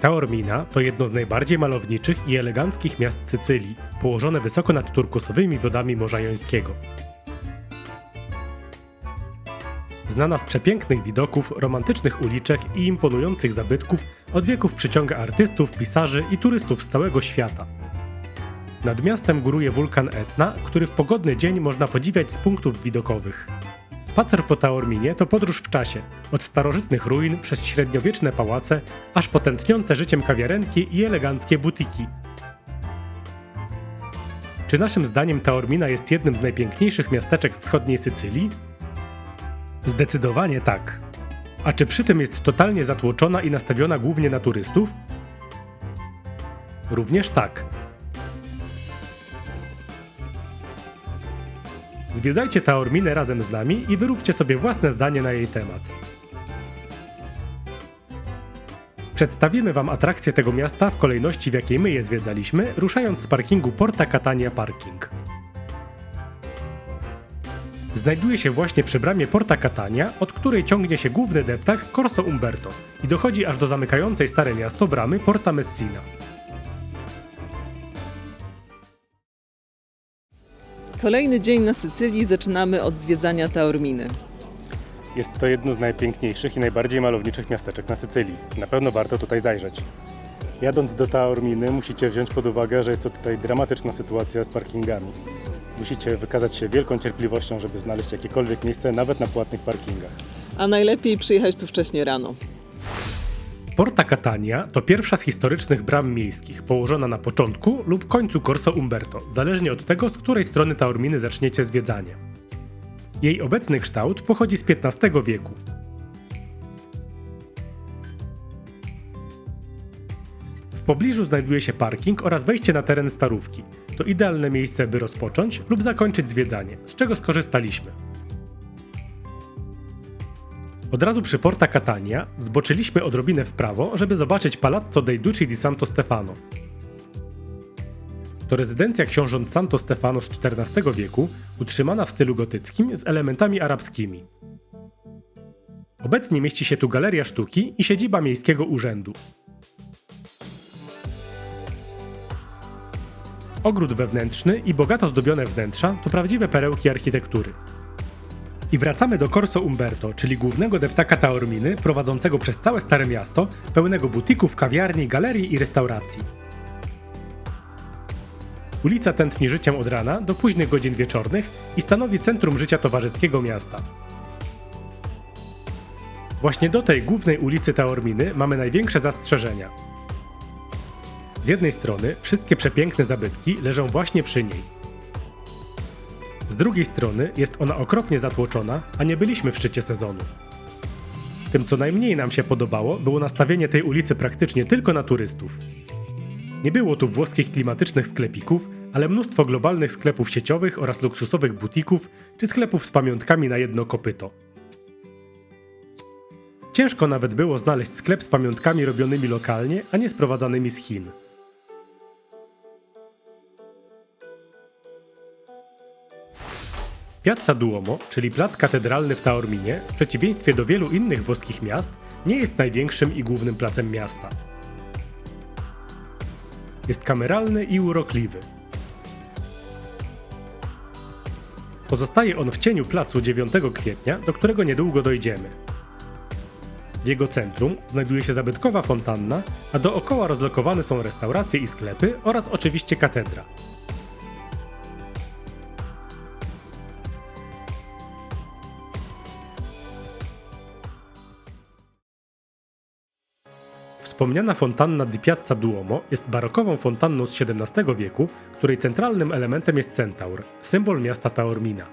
Taormina to jedno z najbardziej malowniczych i eleganckich miast Sycylii, położone wysoko nad turkusowymi wodami Morza Jońskiego. Znana z przepięknych widoków, romantycznych uliczek i imponujących zabytków, od wieków przyciąga artystów, pisarzy i turystów z całego świata. Nad miastem góruje wulkan Etna, który w pogodny dzień można podziwiać z punktów widokowych. Spacer po Taorminie to podróż w czasie, od starożytnych ruin przez średniowieczne pałace, aż po tętniące życiem kawiarenki i eleganckie butiki. Czy naszym zdaniem Taormina jest jednym z najpiękniejszych miasteczek wschodniej Sycylii? Zdecydowanie tak. A czy przy tym jest totalnie zatłoczona i nastawiona głównie na turystów? Również tak. Zwiedzajcie Taorminę razem z nami i wyróbcie sobie własne zdanie na jej temat. Przedstawimy Wam atrakcje tego miasta w kolejności, w jakiej my je zwiedzaliśmy, ruszając z parkingu Porta Catania Parking. Znajduje się właśnie przy bramie Porta Catania, od której ciągnie się główny deptak Corso Umberto i dochodzi aż do zamykającej stare miasto bramy Porta Messina. Kolejny dzień na Sycylii zaczynamy od zwiedzania Taorminy. Jest to jedno z najpiękniejszych i najbardziej malowniczych miasteczek na Sycylii. Na pewno warto tutaj zajrzeć. Jadąc do Taorminy musicie wziąć pod uwagę, że jest to tutaj dramatyczna sytuacja z parkingami. Musicie wykazać się wielką cierpliwością, żeby znaleźć jakiekolwiek miejsce, nawet na płatnych parkingach. A najlepiej przyjechać tu wcześnie rano. Porta Catania to pierwsza z historycznych bram miejskich, położona na początku lub końcu Corso Umberto, zależnie od tego, z której strony Taorminy zaczniecie zwiedzanie. Jej obecny kształt pochodzi z XV wieku. W pobliżu znajduje się parking oraz wejście na teren starówki. To idealne miejsce, by rozpocząć lub zakończyć zwiedzanie, z czego skorzystaliśmy. Od razu przy Porta Catania zboczyliśmy odrobinę w prawo, żeby zobaczyć Palazzo dei Duci di Santo Stefano. To rezydencja książąt Santo Stefano z XIV wieku, utrzymana w stylu gotyckim z elementami arabskimi. Obecnie mieści się tu galeria sztuki i siedziba miejskiego urzędu. Ogród wewnętrzny i bogato zdobione wnętrza to prawdziwe perełki architektury. I wracamy do Corso Umberto, czyli głównego deptaka Taorminy, prowadzącego przez całe Stare Miasto, pełnego butików, kawiarni, galerii i restauracji. Ulica tętni życiem od rana do późnych godzin wieczornych i stanowi centrum życia towarzyskiego miasta. Właśnie do tej głównej ulicy Taorminy mamy największe zastrzeżenia. Z jednej strony wszystkie przepiękne zabytki leżą właśnie przy niej, z drugiej strony jest ona okropnie zatłoczona, a nie byliśmy w szczycie sezonu. Tym, co najmniej nam się podobało, było nastawienie tej ulicy praktycznie tylko na turystów. Nie było tu włoskich klimatycznych sklepików, ale mnóstwo globalnych sklepów sieciowych oraz luksusowych butików czy sklepów z pamiątkami na jedno kopyto. Ciężko nawet było znaleźć sklep z pamiątkami robionymi lokalnie, a nie sprowadzanymi z Chin. Piazza Duomo, czyli plac katedralny w Taorminie, w przeciwieństwie do wielu innych włoskich miast, nie jest największym i głównym placem miasta. Jest kameralny i urokliwy. Pozostaje on w cieniu placu 9 kwietnia, do którego niedługo dojdziemy. W jego centrum znajduje się zabytkowa fontanna, a dookoła rozlokowane są restauracje i sklepy oraz oczywiście katedra. Wspomniana fontanna di Piazza Duomo jest barokową fontanną z XVII wieku, której centralnym elementem jest centaur, symbol miasta Taormina.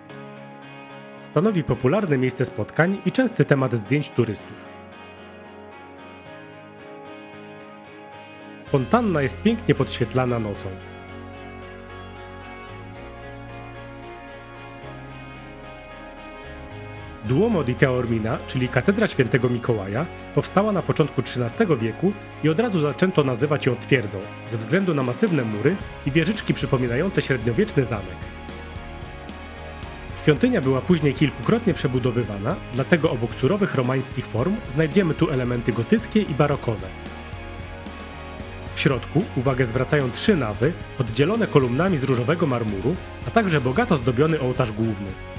Stanowi popularne miejsce spotkań i częsty temat zdjęć turystów. Fontanna jest pięknie podświetlana nocą. Duomo di Taormina, czyli katedra świętego Mikołaja, powstała na początku XIII wieku i od razu zaczęto nazywać ją twierdzą, ze względu na masywne mury i wieżyczki przypominające średniowieczny zamek. Świątynia była później kilkukrotnie przebudowywana, dlatego obok surowych romańskich form znajdziemy tu elementy gotyckie i barokowe. W środku uwagę zwracają trzy nawy, oddzielone kolumnami z różowego marmuru, a także bogato zdobiony ołtarz główny.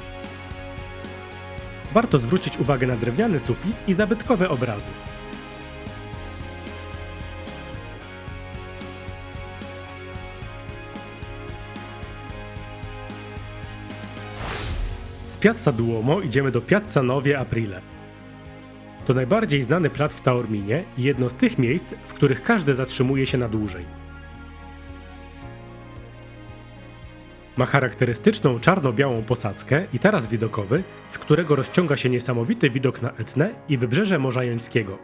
Warto zwrócić uwagę na drewniany sufit i zabytkowe obrazy. Z Piazza Duomo idziemy do Piazza Novie Aprile. To najbardziej znany plac w Taorminie i jedno z tych miejsc, w których każdy zatrzymuje się na dłużej. Ma charakterystyczną czarno-białą posadzkę i taras widokowy, z którego rozciąga się niesamowity widok na Etnę i wybrzeże Morza Jońskiego.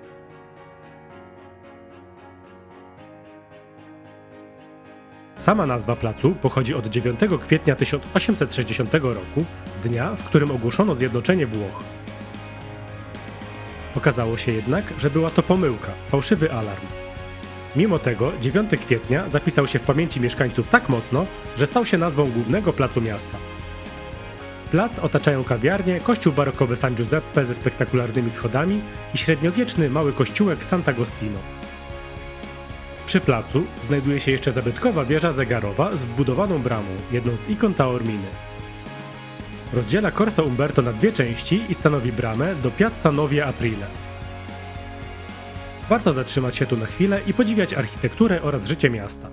Sama nazwa placu pochodzi od 9 kwietnia 1860 roku, dnia, w którym ogłoszono zjednoczenie Włoch. Okazało się jednak, że była to pomyłka, fałszywy alarm. Mimo tego 9 kwietnia zapisał się w pamięci mieszkańców tak mocno, że stał się nazwą głównego placu miasta. Plac otaczają kawiarnie, kościół barokowy San Giuseppe ze spektakularnymi schodami i średniowieczny mały kościółek Sant'Agostino. Przy placu znajduje się jeszcze zabytkowa wieża zegarowa z wbudowaną bramą, jedną z ikon Taorminy. Rozdziela Corso Umberto na dwie części i stanowi bramę do Piazza Novie Aprile. Warto zatrzymać się tu na chwilę i podziwiać architekturę oraz życie miasta.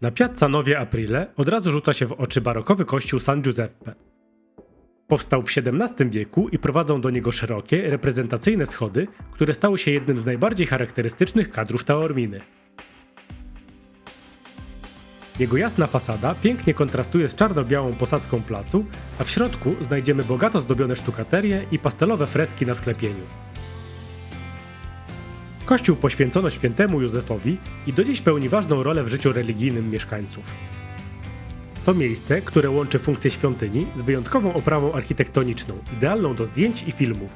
Na Piazza Novie Aprile od razu rzuca się w oczy barokowy kościół San Giuseppe. Powstał w XVII wieku i prowadzą do niego szerokie, reprezentacyjne schody, które stały się jednym z najbardziej charakterystycznych kadrów Taorminy. Jego jasna fasada pięknie kontrastuje z czarno-białą posadzką placu, a w środku znajdziemy bogato zdobione sztukaterie i pastelowe freski na sklepieniu. Kościół poświęcono świętemu Józefowi i do dziś pełni ważną rolę w życiu religijnym mieszkańców. To miejsce, które łączy funkcję świątyni z wyjątkową oprawą architektoniczną, idealną do zdjęć i filmów.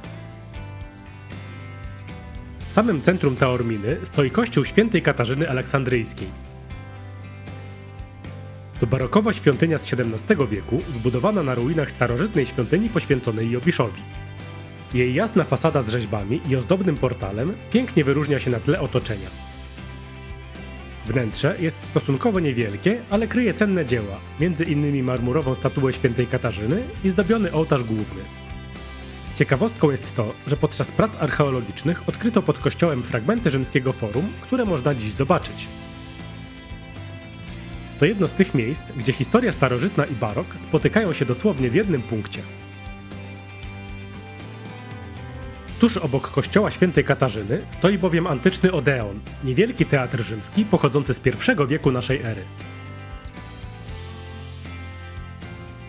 W samym centrum Taorminy stoi kościół świętej Katarzyny Aleksandryjskiej. To barokowa świątynia z XVII wieku, zbudowana na ruinach starożytnej świątyni poświęconej Jowiszowi. Jej jasna fasada z rzeźbami i ozdobnym portalem pięknie wyróżnia się na tle otoczenia. Wnętrze jest stosunkowo niewielkie, ale kryje cenne dzieła, innymi marmurową statuę świętej Katarzyny i zdobiony ołtarz główny. Ciekawostką jest to, że podczas prac archeologicznych odkryto pod kościołem fragmenty rzymskiego forum, które można dziś zobaczyć. To jedno z tych miejsc, gdzie historia starożytna i barok spotykają się dosłownie w jednym punkcie. Tuż obok kościoła świętej Katarzyny stoi bowiem antyczny Odeon, niewielki teatr rzymski pochodzący z I wieku naszej ery.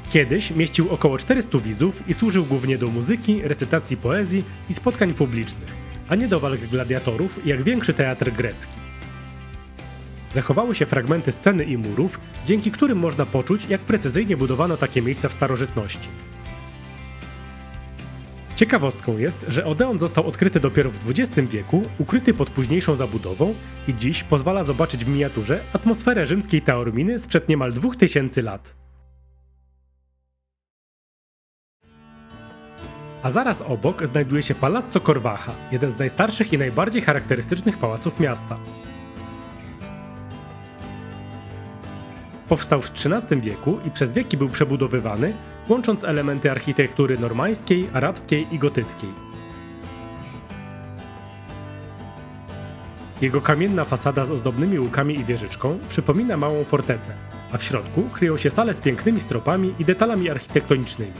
Kiedyś mieścił około 400 widzów i służył głównie do muzyki, recytacji poezji i spotkań publicznych, a nie do walk gladiatorów jak większy teatr grecki. Zachowały się fragmenty sceny i murów, dzięki którym można poczuć, jak precyzyjnie budowano takie miejsca w starożytności. Ciekawostką jest, że Odeon został odkryty dopiero w XX wieku, ukryty pod późniejszą zabudową i dziś pozwala zobaczyć w miniaturze atmosferę rzymskiej Taorminy sprzed niemal 2000 lat. A zaraz obok znajduje się Palazzo Corvacha, jeden z najstarszych i najbardziej charakterystycznych pałaców miasta. Powstał w XIII wieku i przez wieki był przebudowywany, łącząc elementy architektury normańskiej, arabskiej i gotyckiej. Jego kamienna fasada z ozdobnymi łukami i wieżyczką przypomina małą fortecę, a w środku kryją się sale z pięknymi stropami i detalami architektonicznymi.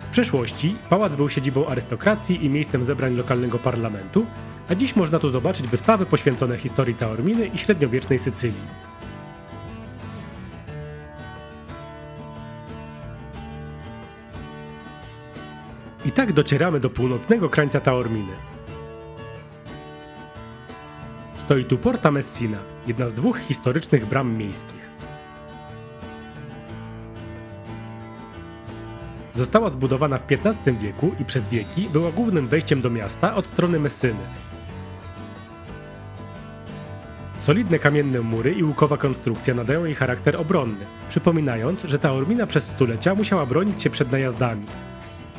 W przeszłości pałac był siedzibą arystokracji i miejscem zebrań lokalnego parlamentu, a dziś można tu zobaczyć wystawy poświęcone historii Taorminy i średniowiecznej Sycylii. I tak docieramy do północnego krańca Taorminy. Stoi tu Porta Messina, jedna z dwóch historycznych bram miejskich. Została zbudowana w XV wieku i przez wieki była głównym wejściem do miasta od strony Messyny. Solidne kamienne mury i łukowa konstrukcja nadają jej charakter obronny, przypominając, że Taormina przez stulecia musiała bronić się przed najazdami.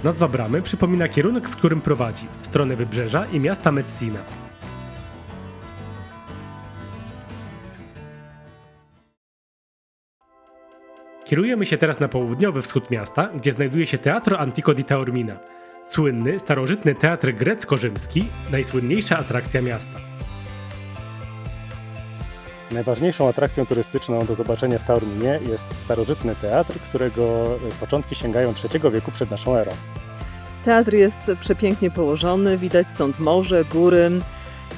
Nazwa bramy przypomina kierunek, w którym prowadzi, w stronę wybrzeża i miasta Messina. Kierujemy się teraz na południowy wschód miasta, gdzie znajduje się Teatro Antico di Taormina, słynny, starożytny teatr grecko-rzymski, najsłynniejsza atrakcja miasta. Najważniejszą atrakcją turystyczną do zobaczenia w Taorminie jest starożytny teatr, którego początki sięgają III wieku przed naszą erą. Teatr jest przepięknie położony, widać stąd morze, góry.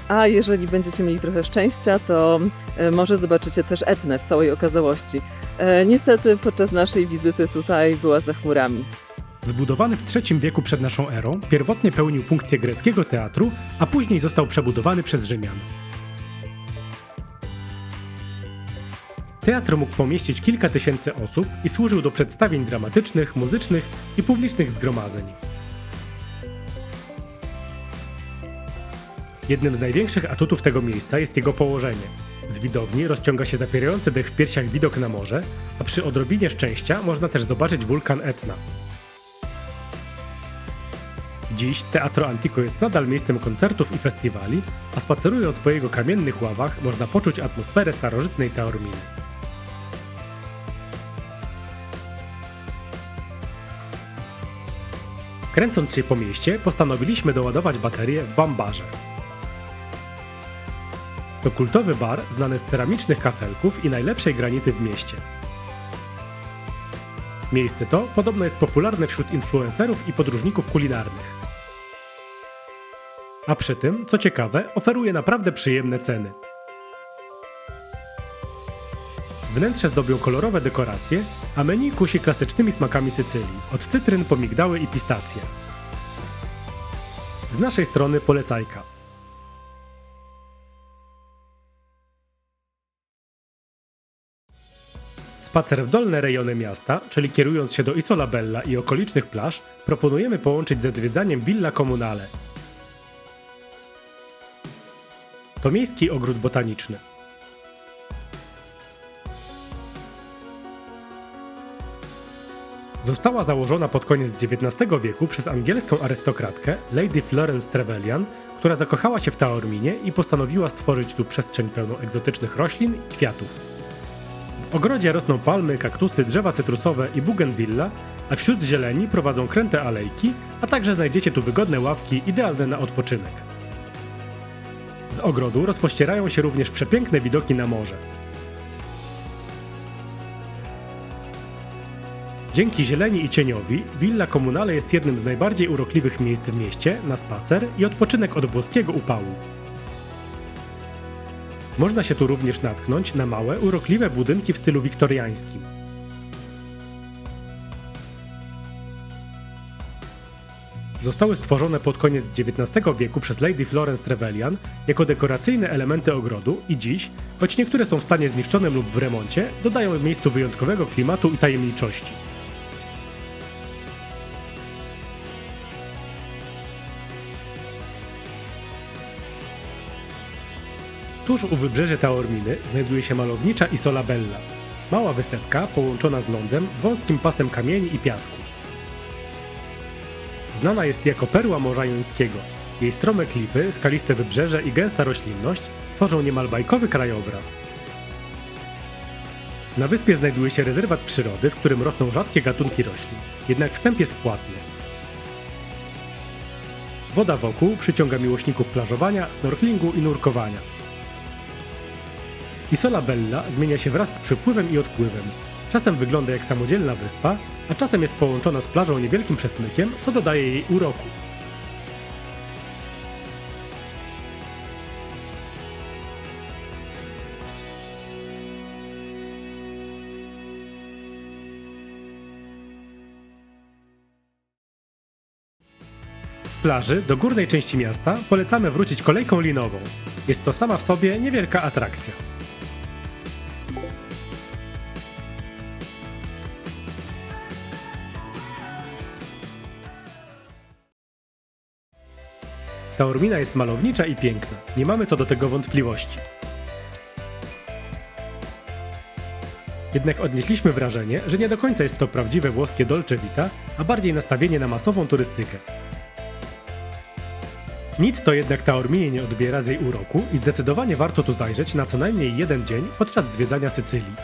A jeżeli będziecie mieli trochę szczęścia, to e, może zobaczycie też Etnę w całej okazałości. E, Niestety podczas naszej wizyty tutaj była za chmurami. Zbudowany w III wieku przed naszą erą, pierwotnie pełnił funkcję greckiego teatru, a później został przebudowany przez Rzymian. Teatr mógł pomieścić kilka tysięcy osób i służył do przedstawień dramatycznych, muzycznych i publicznych zgromadzeń. Jednym z największych atutów tego miejsca jest jego położenie. Z widowni rozciąga się zapierający dech w piersiach widok na morze, a przy odrobinie szczęścia można też zobaczyć wulkan Etna. Dziś Teatro Antico jest nadal miejscem koncertów i festiwali, a spacerując po jego kamiennych ławach można poczuć atmosferę starożytnej Taorminy. Kręcąc się po mieście, postanowiliśmy doładować baterię w Bambarze. To kultowy bar znany z ceramicznych kafelków i najlepszej granity w mieście. Miejsce to podobno jest popularne wśród influencerów i podróżników kulinarnych. A przy tym, co ciekawe, oferuje naprawdę przyjemne ceny. Wnętrze zdobią kolorowe dekoracje, a menu kusi klasycznymi smakami Sycylii, od cytryn po migdały i pistacje. Z naszej strony polecajka. Spacer w dolne rejony miasta, czyli kierując się do Isola Bella i okolicznych plaż, proponujemy połączyć ze zwiedzaniem Villa Comunale. To miejski ogród botaniczny. Została założona pod koniec XIX wieku przez angielską arystokratkę Lady Florence Trevelyan, która zakochała się w Taorminie i postanowiła stworzyć tu przestrzeń pełną egzotycznych roślin i kwiatów. W ogrodzie rosną palmy, kaktusy, drzewa cytrusowe i bugenvilla, a wśród zieleni prowadzą kręte alejki, a także znajdziecie tu wygodne ławki idealne na odpoczynek. Z ogrodu rozpościerają się również przepiękne widoki na morze. Dzięki zieleni i cieniowi, Villa Comunale jest jednym z najbardziej urokliwych miejsc w mieście na spacer i odpoczynek od włoskiego upału. Można się tu również natknąć na małe, urokliwe budynki w stylu wiktoriańskim. Zostały stworzone pod koniec XIX wieku przez Lady Florence Trevelyan jako dekoracyjne elementy ogrodu i dziś, choć niektóre są w stanie zniszczonym lub w remoncie, dodają miejscu wyjątkowego klimatu i tajemniczości. Tuż u wybrzeży Taorminy znajduje się malownicza Isola Bella. Mała wysepka połączona z lądem wąskim pasem kamieni i piasku. Znana jest jako perła Morza Jońskiego. Jej strome klify, skaliste wybrzeże i gęsta roślinność tworzą niemal bajkowy krajobraz. Na wyspie znajduje się rezerwat przyrody, w którym rosną rzadkie gatunki roślin, jednak wstęp jest płatny. Woda wokół przyciąga miłośników plażowania, snorklingu i nurkowania. Isola Bella zmienia się wraz z przypływem i odpływem. Czasem wygląda jak samodzielna wyspa, a czasem jest połączona z plażą niewielkim przesmykiem, co dodaje jej uroku. Z plaży do górnej części miasta polecamy wrócić kolejką linową. Jest to sama w sobie niewielka atrakcja. Taormina jest malownicza i piękna. Nie mamy co do tego wątpliwości. Jednak odnieśliśmy wrażenie, że nie do końca jest to prawdziwe włoskie dolce vita, a bardziej nastawienie na masową turystykę. Nic to jednak Taorminie nie odbiera z jej uroku i zdecydowanie warto tu zajrzeć na co najmniej jeden dzień podczas zwiedzania Sycylii.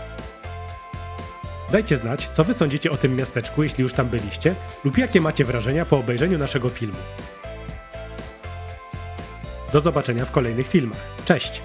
Dajcie znać, co wy sądzicie o tym miasteczku, jeśli już tam byliście, lub jakie macie wrażenia po obejrzeniu naszego filmu. Do zobaczenia w kolejnych filmach. Cześć!